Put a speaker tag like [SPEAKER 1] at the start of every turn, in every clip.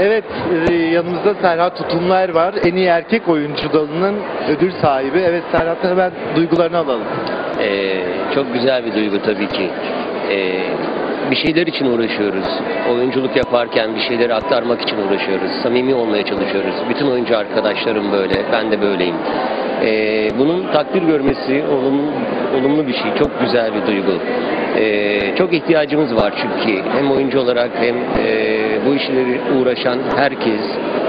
[SPEAKER 1] Evet, e, yanımızda Serhat Tutumlar var. En iyi erkek oyuncu dalının ödül sahibi. Evet Serhat hemen duygularını alalım.
[SPEAKER 2] Ee, çok güzel bir duygu tabii ki. Ee, bir şeyler için uğraşıyoruz. Oyunculuk yaparken bir şeyleri aktarmak için uğraşıyoruz. Samimi olmaya çalışıyoruz. Bütün oyuncu arkadaşlarım böyle, ben de böyleyim. Ee, bunun takdir görmesi olumlu, olumlu bir şey. Çok güzel bir duygu. Ee, çok ihtiyacımız var çünkü hem oyuncu olarak hem e, bu işleri uğraşan herkes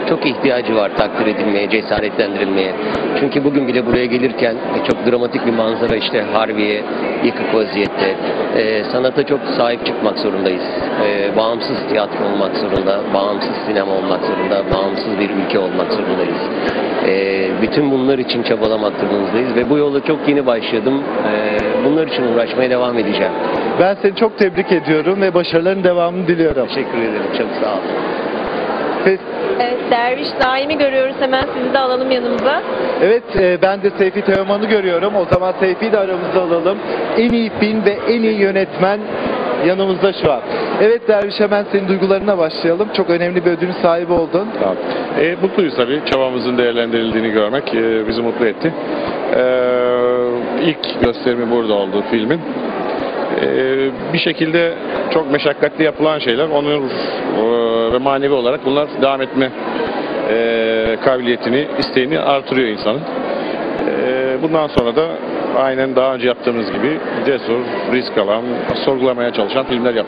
[SPEAKER 2] çok ihtiyacı var takdir edilmeye, cesaretlendirilmeye. Çünkü bugün bile buraya gelirken e, çok dramatik bir manzara işte Harbiye yıkık vaziyette. E, sanata çok sahip çıkmak zorundayız. E, bağımsız tiyatro olmak zorunda, bağımsız sinema olmak zorunda, bağımsız bir ülke olmak zorundayız. E, bütün bunlar için çabalamak durumundayız ve bu yola çok yeni başladım. E, bunlar için uğraşmaya devam edeceğim.
[SPEAKER 1] Ben seni çok tebrik ediyorum ve başarıların devamını diliyorum.
[SPEAKER 2] Teşekkür ederim, çok sağ olun.
[SPEAKER 1] Fes-
[SPEAKER 3] Evet, Derviş Naim'i görüyoruz. Hemen sizi de alalım yanımıza.
[SPEAKER 1] Evet, e, ben de Seyfi Teoman'ı görüyorum. O zaman Seyfi'yi de aramızda alalım. En iyi film ve en iyi yönetmen yanımızda şu an. Evet Derviş hemen senin duygularına başlayalım. Çok önemli bir ödülün sahibi oldun.
[SPEAKER 4] Tamam. E, mutluyuz tabii. Çabamızın değerlendirildiğini görmek e, bizi mutlu etti. E, ilk gösterimi burada oldu filmin. E, bir şekilde çok meşakkatli yapılan şeyler onur e, ve manevi olarak bunlar devam etme e, kabiliyetini, isteğini artırıyor insanın. E, bundan sonra da aynen daha önce yaptığımız gibi cesur, risk alan, sorgulamaya çalışan filmler yap.